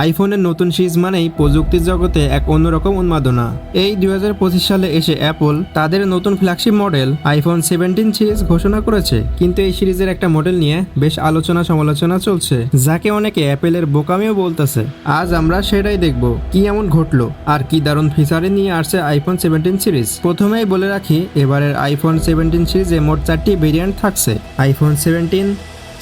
আইফোনের নতুন সিরিজ মানেই প্রযুক্তির জগতে এক অন্যরকম উন্মাদনা। এই দু হাজার পঁচিশ সালে এসে অ্যাপল তাদের নতুন flagship model iPhone seventeen series ঘোষণা করেছে। কিন্তু এই সিরিজের একটা মডেল নিয়ে বেশ আলোচনা সমালোচনা চলছে, যাকে অনেকে অ্যাপেলের বোকামিও বলতেছে। আজ আমরা সেটাই দেখব, কি এমন ঘটলো আর কি দারুণ ফিচারে নিয়ে আসছে আইফোন সেভেন্টিন সিরিজ। প্রথমেই বলে রাখি, এবারের আইফোন সেভেন্টিন সিরিজে মোট চারটি ভেরিয়েন্ট থাকছে। IPhone seventeen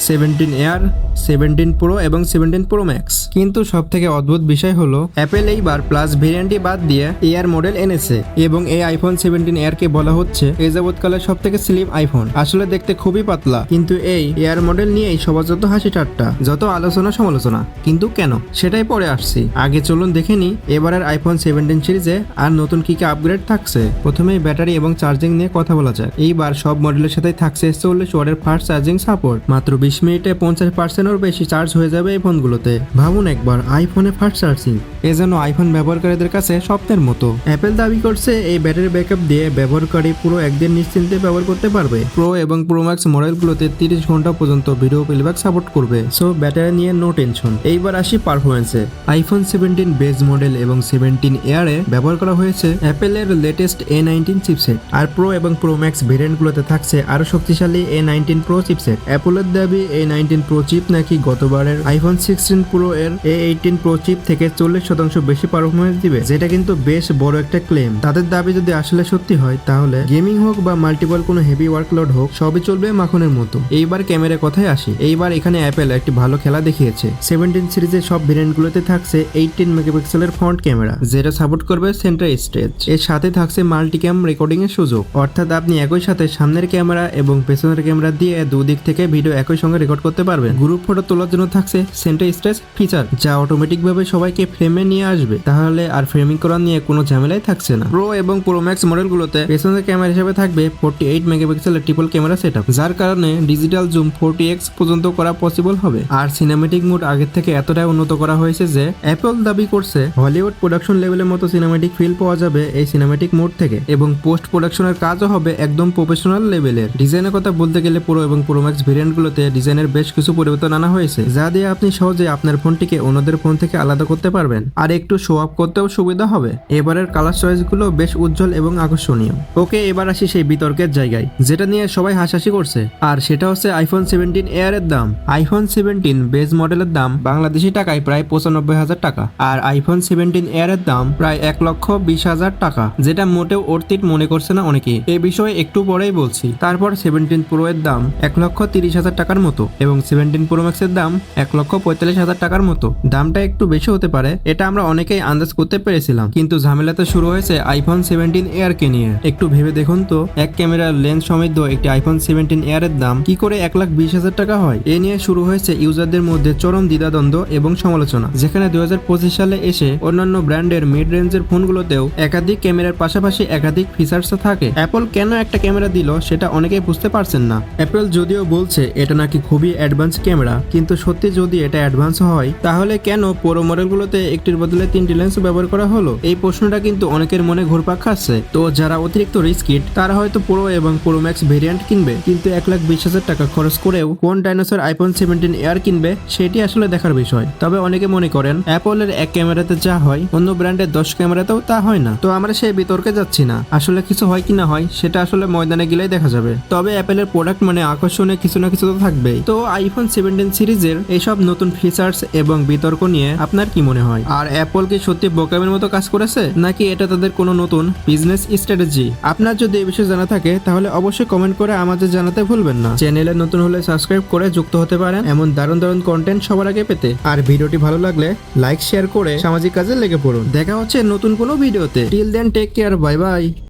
seventeen air seventeen pro এবং সেভেন্টিন প্রো ম্যাক্স কিন্তু সব থেকে অদ্ভুত বিষয় হলো অ্যাপেল এইবার প্লাস ভেরিয়েন্টটি বাদ দিয়ে এয়ার মডেল এনেছে এবং এই আইফোন সেভেন্টিন এয়ারকে বলা হচ্ছে এ যাবৎকালের সব থেকে স্লিম আইফোন আসলে দেখতে খুবই পাতলা, কিন্তু এই এয়ার মডেল নিয়েই সবার যত হাসি ঠাট্টা, যত আলোচনা সমালোচনা, কিন্তু কেন? সেটাই পরে আসছি। আগে চলুন দেখে নি এবারের আইফোন সেভেন্টিন সিরিজে আর নতুন কি কি আপগ্রেড থাকছে। প্রথমেই ব্যাটারি এবং চার্জিং নিয়ে কথা বলা যায় এইবার সব মডেলের সাথে থাকছে চল্লিশ ওয়াটের ফাস্ট চার্জিং সাপোর্ট মাত্র বিশ মিনিটে পঞ্চাশ পার্সেন্টের বেশি চার্জ হয়ে যাবে এই ফোনগুলোতে। ভাবুন একবার আইফোনে ফাস্ট চার্জিং এ যেন আইফোন ব্যবহারকারীদের কাছে স্বপ্নের মতো। অ্যাপেল দাবি করছে এই ব্যাটারি ব্যাকআপ দিয়ে ব্যবহারকারী পুরো একদিন নিশ্চিন্তে ব্যবহার করতে পারবে। প্রো এবং প্রো ম্যাক্স মডেলগুলোতে তিরিশ ঘণ্টা পর্যন্ত ভিডিও প্লেব্যাক সাপোর্ট করবে। সো ব্যাটারি নিয়ে নো টেনশন এইবার আসি পারফরমেন্সে আইফোন সেভেন্টিন বেজ মডেল এবং সেভেন্টিন এয়ারে ব্যবহার করা হয়েছে অ্যাপেলের লেটেস্ট এ নাইনটিন চিপসেট আর প্রো এবং প্রো ম্যাক্স ভেরিয়েন্টগুলোতে থাকছে আরও শক্তিশালী এ নাইনটিন প্রো চিপসেট অ্যাপলের দাবি এ নাইনটিন প্রো চিপ নাকি গতবারের আইফোন সিক্সটিন প্রো এর এ এইটিন প্রো চিপ থেকে চল্লিশ শতাংশ বেশি পারফরমেন্স দিবে, যেটা কিন্তু বেশ বড় একটা ক্লেম তাদের দাবি যদি আসলে সত্যি হয়, তাহলে গেমিং হোক বা মাল্টিপল কোনো হেভি ওয়ার্কলোড হোক, সবই চলবে মাখনের মতো। এইবার ক্যামেরার কথায় আসি। এইবার এখানে অ্যাপেল একটি ভালো খেলা দেখিয়েছে। সেভেন্টিন সিরিজের সব ভেরিয়েন্টগুলোতে থাকছে এইটিন মেগাপিক্সেলের ফ্রন্ট ক্যামেরা যেটা সাপোর্ট করবে সেন্টার স্টেজের সাথে থাকছে মাল্টি ক্যাম রেকর্ডিং এর সুযোগ। অর্থাৎ আপনি একই সাথে সামনের ক্যামেরা এবং পেছনের ক্যামেরা দিয়ে দুদিক থেকে ভিডিও একই সঙ্গে রেকর্ড করতে পারবেন। গ্রুপ ফটো তোলার জন্য থাকছে সেন্টার স্টেজ ফিচার যা অটোমেটিক ভাবে সবাইকে ফ্রেমে নিয়ে আসবে। তাহলে আর ফ্রেমিং করা নিয়ে কোনো ঝামেলাই থাকছে না। প্রো এবং প্রো ম্যাক্স মডেলগুলোতে পেছনের ক্যামেরা হিসেবে থাকবে ফোর্টি এইট মেগাপিক্সেলের ট্রিপল ক্যামেরা সেটআপ যার কারণে ডিজিটাল জুম ফোর্টি এক্স পর্যন্ত করা পসিবল হবে। আর সিনেমেটিক মোড আগের থেকে এতটাই উন্নত করা হয়েছে যে অ্যাপল দাবি করছে হলিউড প্রোডাকশন লেভেলের মতো সিনেমেটিক ফিল পাওয়া যাবে এই সিনেমেটিক মোড থেকে, এবং পোস্ট প্রোডাকশনের কাজও হবে একদম প্রফেশনাল লেভেলের ডিজাইনের কথা বলতে গেলে প্রো এবং প্রো ম্যাক্স ভেরিয়েন্টগুলোতে ডিজাইনের বেশ কিছু পরিবর্তন আনা হয়েছে, যা দিয়ে আপনি সহজে আপনার ফোনটিকে অন্যদের ফোন থেকে আলাদা করতে পারবেন। আর একটু শো আপ করতেও সুবিধা হবে। এবারের কালার চয়েসগুলো বেশ উজ্জ্বল এবং আকর্ষণীয়। ওকে, এবার আসি সেই বিতর্কের জায়গায়, যেটা নিয়ে সবাই হাসাহাসি করছে। আর সেটা হচ্ছে আইফোন সেভেন্টিন এয়ার এর দাম। আইফোন সেভেন্টিন বেজ মডেলের দাম বাংলাদেশি টাকায় প্রায় পঁচানব্বই হাজার টাকা। আর আইফোন সেভেন্টিন এয়ার এর দাম প্রায় এক লক্ষ বিশ হাজার টাকা, যেটা মোটেও অর্থিত মনে করছে না অনেকে। এ বিষয়ে একটু পরেই বলছি। তারপর সেভেন্টিন প্রো এর দাম এক লক্ষ তিরিশ হাজার টাকার মতো এবং সেভেন্টিন প্রো ম্যাক্সের দাম এক লক্ষ পঁয়তাল্লিশ হাজার টাকার মতো। দামটা একটু বেশি হতে পারে, এটা আমরা অনেকেই আন্দাজ করতে পেরেছিলাম। কিন্তু ঝামেলাতে শুরু হয়েছে আইফোন সেভেন্টিন এয়ার কে নিয়ে। একটু ভেবে দেখুন তো, এক ক্যামেরার লেন্স সমৃদ্ধ একটি আইফোন সেভেন্টিন এয়ারের দাম কি করে এক লাখ বিশ হাজার টাকা হয়? এ নিয়ে শুরু হয়েছে ইউজারদের মধ্যে চরম দ্বিধাদ্বন্দ্ব এবং সমালোচনা। যেখানে দুই হাজার পঁচিশ সালে এসে অন্যান্য ব্র্যান্ডের মিড রেঞ্জের ফোনগুলোতেও একাধিক ক্যামেরার পাশাপাশি একাধিক ফিচার্স থাকে। অ্যাপল কেন একটা ক্যামেরা দিল, সেটা অনেকেই বুঝতে পারছেন না। অ্যাপল যদিও বলছে, এটা নাকি খুবই অ্যাডভান্স ক্যামেরা কিন্তু সত্যি যদি এটা অ্যাডভান্স হয়, তাহলে কেন পুরো মডেলগুলোতে একটির বদলে তিনটি লেন্স ব্যবহার করা হলো? এই প্রশ্নটা কিন্তু অনেকের মনে ঘুরপাক খাচ্ছে। তো যারা অতিরিক্ত রিস্কিট তারা হয়তো প্রো এবং প্রো ম্যাক্স ভেরিয়েন্ট কিনবে, কিন্তু এক লাখ বিশ হাজার টাকা খরচ করেও কোন ডাইনোসর আইফোন সেভেন্টিন এয়ার কিনবে, সেটি আসলে দেখার বিষয়। তবে অনেকে মনে করেন অ্যাপলের এক ক্যামেরাতে যা হয়, অন্য ব্র্যান্ডের দশ ক্যামেরাতেও তা হয় না। তো আমরা সেই বিতর্কে যাচ্ছি না। আসলে কিছু হয় কি না হয়, সেটা আসলে ময়দানে গেলেই দেখা যাবে। তবে অ্যাপেলের প্রোডাক্ট মানে আকর্ষণে কিছু না কিছু তো থাকবেই। তো আইফোন সেভেন্টিন সিরিজের এইসব নতুন ফিচার্স এবং বিতর্ক নিয়ে আপনার কি মনে হয়? আর অ্যাপল কি সত্যি বোকামের মতো কাজ করেছে? নাকি এটা তাদের কোনো নতুন বিজনেস স্ট্র্যাটেজি আপনার যদি এই বিষয়ে জানা থাকে, তাহলে অবশ্যই কমেন্ট করে আমাদের জানাতে ভুলবেন না। চ্যানেলে নতুন হলে সাবস্ক্রাইব করে যুক্ত হতে পারেন এমন দারুণ দারুণ কন্টেন্ট সবার আগে পেতে। আর ভিডিওটি ভালো লাগলে লাইক শেয়ার করে সামাজিক কাজে লেগে পড়ুন। দেখা হচ্ছে নতুন কোনো ভিডিওতে। Till then take care bye bye